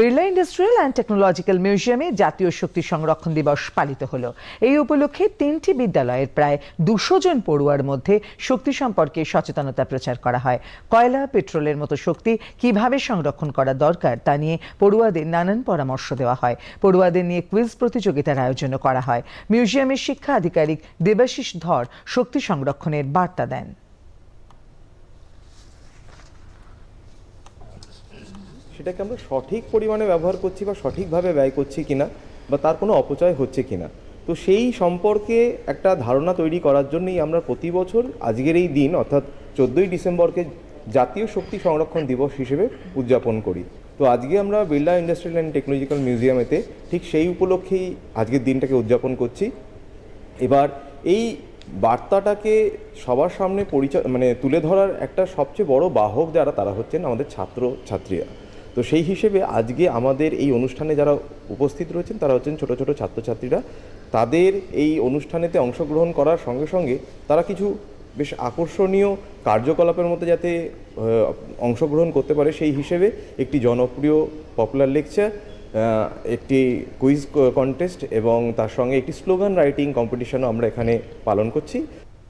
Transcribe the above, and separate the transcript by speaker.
Speaker 1: Birla industrial and technological মিউজিয়ামে জাতীয় শক্তি সংরক্ষণ দিবস পালিত হলো। এই উপলক্ষে তিনটি বিদ্যালয়ের প্রায় দুশো জন পড়ুয়ার মধ্যে শক্তি সম্পর্কে সচেতনতা প্রচার করা হয়। কয়লা, পেট্রোলের মতো শক্তি কীভাবে সংরক্ষণ করা দরকার তা নিয়ে পড়ুয়াদের নানান পরামর্শ দেওয়া হয়। পড়ুয়াদের নিয়ে কুইজ প্রতিযোগিতার আয়োজনও করা হয়। মিউজিয়ামের শিক্ষা আধিকারিক দেবাশিস ধর শক্তি সংরক্ষণের বার্তা দেন।
Speaker 2: সেটাকে আমরা সঠিক পরিমাণে ব্যবহার করছি বা সঠিকভাবে ব্যয় করছি কিনা বা তার কোনো অপচয় হচ্ছে কিনা। তো সেই সম্পর্কে একটা ধারণা তৈরি করার জন্যই আমরা প্রতি বছর আজকের এই দিন, অর্থাৎ চোদ্দোই ডিসেম্বরকে জাতীয় শক্তি সংরক্ষণ দিবস হিসেবে উদযাপন করি। তো আজকে আমরা বিড়লা ইন্ডাস্ট্রিয়াল অ্যান্ড টেকনোলজিক্যাল মিউজিয়ামেতে ঠিক সেই উপলক্ষেই আজকের দিনটাকে উদযাপন করছি। এবার এই বার্তাটাকে সবার সামনে পরিচয় মানে তুলে ধরার একটা সবচেয়ে বড় বাহক যারা, তারা হচ্ছেন আমাদের ছাত্র ছাত্রীরা তো সেই হিসেবে আজকে আমাদের এই অনুষ্ঠানে যারা উপস্থিত রয়েছেন, তারা হচ্ছেন ছোট ছোট ছাত্রছাত্রীরা। তাদের এই অনুষ্ঠানেতে অংশগ্রহণ করার সঙ্গে সঙ্গে তারা কিছু বেশ আকর্ষণীয় কার্যকলাপের মধ্যে যাতে অংশগ্রহণ করতে পারে সেই হিসেবে একটি জনপ্রিয় পপুলার লেকচার একটি কুইজ কন্টেস্ট এবং তার সঙ্গে একটি স্লোগান রাইটিং কম্পিটিশনও আমরা এখানে পালন করছি।